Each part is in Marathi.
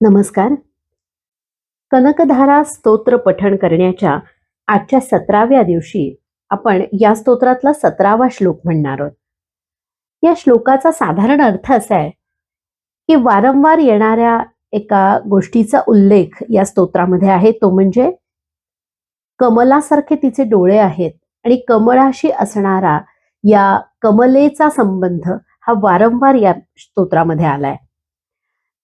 नमस्कार. कनकधारा स्तोत्र पठण करण्याच्या आजच्या सतराव्या दिवशी आपण या स्तोत्रातला सतरावा श्लोक म्हणणार आहोत. या श्लोकाचा साधारण अर्थ असा आहे की वारंवार येणाऱ्या एका गोष्टीचा उल्लेख या स्तोत्रामध्ये आहे. तो म्हणजे कमलासारखे तिचे डोळे आहेत आणि कमळाशी असणारा या कमलेचा संबंध हा वारंवार या स्तोत्रामध्ये आलाय.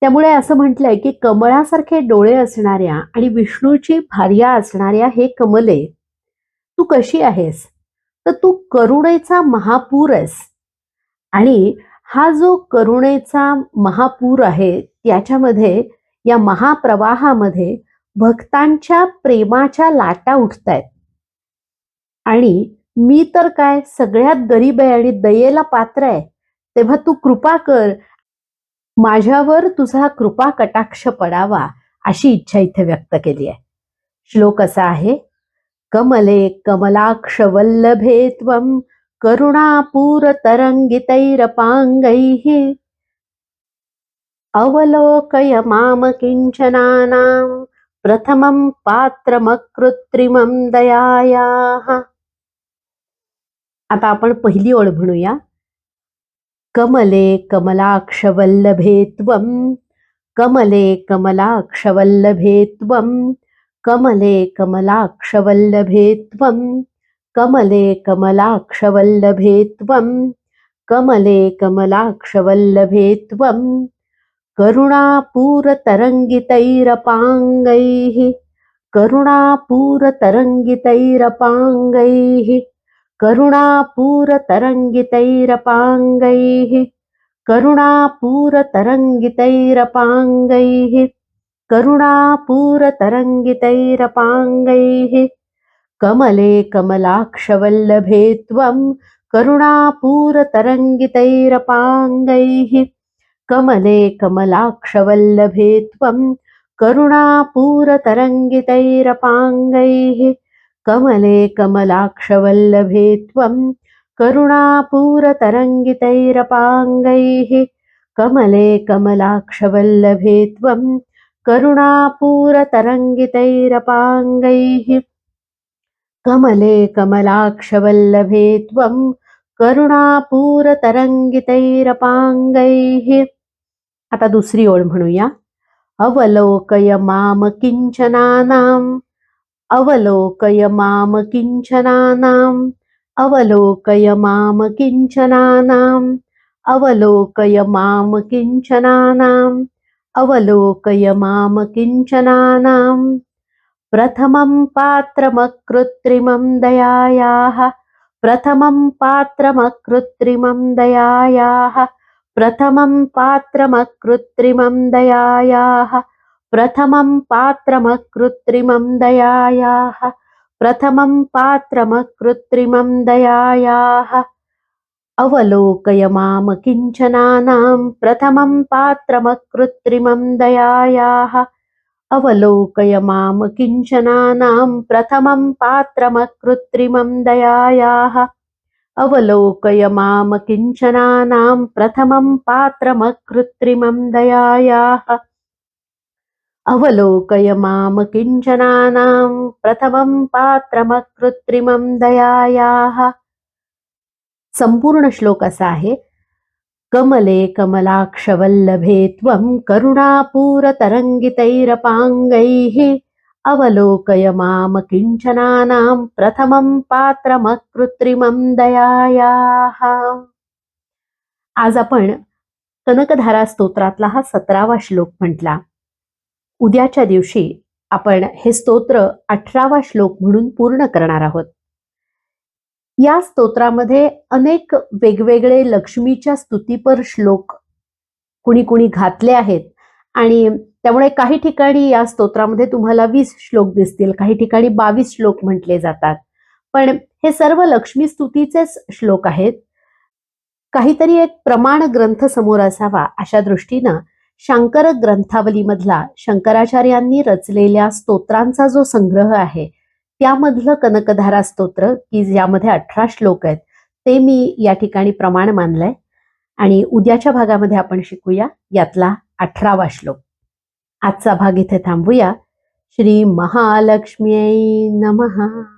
त्यामुळे असं म्हटलंय की कमळासारखे डोळे असणाऱ्या आणि विष्णूची भार्या असणाऱ्या हे कमले तू कशी आहेस? तर तू करुणेचा महापूर आहेस. आणि हा जो करुणेचा महापूर आहे त्याच्यामध्ये या महाप्रवाहामध्ये भक्तांच्या प्रेमाच्या लाटा उठत आहेत आणि मी तर काय सगळ्यात गरीब आहे आणि दयेला पात्र आहे तेव्हा तू कृपा कर माझ्यावर तुझा कृपा कटाक्ष पडावा अशी इच्छा इथे व्यक्त केली आहे. श्लोक असा आहे कमले कमलाक्ष वल्लभे त्वं करुणापूर तरंगितैरपांगैः अवलोकय माम किंचनानां प्रथमं पात्रमकृत्रिमं दयायाः. आता आपण पहिली ओळ म्हणूया. कमले कमलाक्षवल्लभे त्वं। कमले कमलाक्षवल्लभे त्वं। कमले कमलाक्षवल्लभे त्वं। कमले कमलाक्षवल्लभे त्वं। कमले कमलाक्षवल्लभे त्वं। करुणापूरतरङ्गितैरपाङ्गैः। करुणापूरतरङ्गितैरपाङ्गैः। करुणापूरतरङ्गितैरपाङ्गैः करुणापूरतरङ्गितैरपाङ्गैः करुणापूरतरङ्गितैरपाङ्गैः कमले कमलाक्षवल्लभे त्वं करुणापूरतरङ्गितैरपाङ्गैः कमले कमलाक्षवल्लभे त्वं करुणापूरतरङ्गितैरपाङ्गैः कमले कमलाक्षवल्लभे त्वं करुणापूरतरङ्गितैरपाङ्गैः। कमले कमलाक्षवल्लभे त्वं करुणापूरतरङ्गितैरपाङ्गैः। कमले कमलाक्षवल्लभे त्वं करुणापूरतरङ्गितैरपाङ्गैः। आता दुसरी ओळ म्हणूया. अवलोकय माम किञ्चनानाम्। अवलोकय माम किंचनानाम् अवलोकय माम किंचनानाम् अवलोकय माम किंचनानाम् अवलोकय माम किंचनानाम् प्रथमं पात्रमकृत्रिमं दयायाः प्रथमं पात्रमकृत्रिमं दयायाः प्रथमं पात्रमकृत्रिमं दयायाः प्रथमं पात्रमकृत्रिमं दयायाः। प्रथमं पात्रमकृत्रिमं दयायाः। अवलोकय माम किंचनानां प्रथमं पात्रमकृत्रिमं दयायाः। अवलोकय माम किंचनानां प्रथमं पात्रमकृत्रिमं दयायाः। अवलोकय माम किंचनानां प्रथमं पात्रमकृत्रिमं दयायाः। अवलोकय माम किंचनानां प्रथमं पात्रमकृत्रिमं दयायाः। संपूर्ण श्लोक असा आहे कमले कमलाक्षवल्लभे त्वं करुणापूरतरङ्गितैरपाङ्गैः अवलोकय माम किंचनानां प्रथमं पात्रमकृत्रिमं दयायाः। आज आपण कनकधारा स्तोत्रातला हा सतरावा श्लोक म्हटला. उद्याच्या दिवशी आपण हे स्तोत्र अठरावा श्लोक म्हणून पूर्ण करणार आहोत. या स्तोत्रामध्ये अनेक वेगवेगळे लक्ष्मीच्या स्तुतीपर श्लोक कुणी कुणी घातले आहेत आणि त्यामुळे काही ठिकाणी या स्तोत्रामध्ये तुम्हाला वीस श्लोक दिसतील काही ठिकाणी बावीस श्लोक म्हटले जातात. पण हे सर्व लक्ष्मी स्तुतीचेच श्लोक आहेत. काहीतरी एक प्रमाण ग्रंथ समोर असावा अशा दृष्टीनं शंकर ग्रंथावलीमधला शंकराचार्यांनी रचलेल्या स्तोत्रांचा जो संग्रह आहे त्यामधलं कनकधारा स्तोत्र की ज्यामध्ये अठरा श्लोक आहेत ते मी या ठिकाणी प्रमाण मानलंय. आणि उद्याच्या भागामध्ये आपण शिकूया यातला अठरावा श्लोक. आजचा भाग इथे थांबूया. श्री महालक्ष्मी नमः.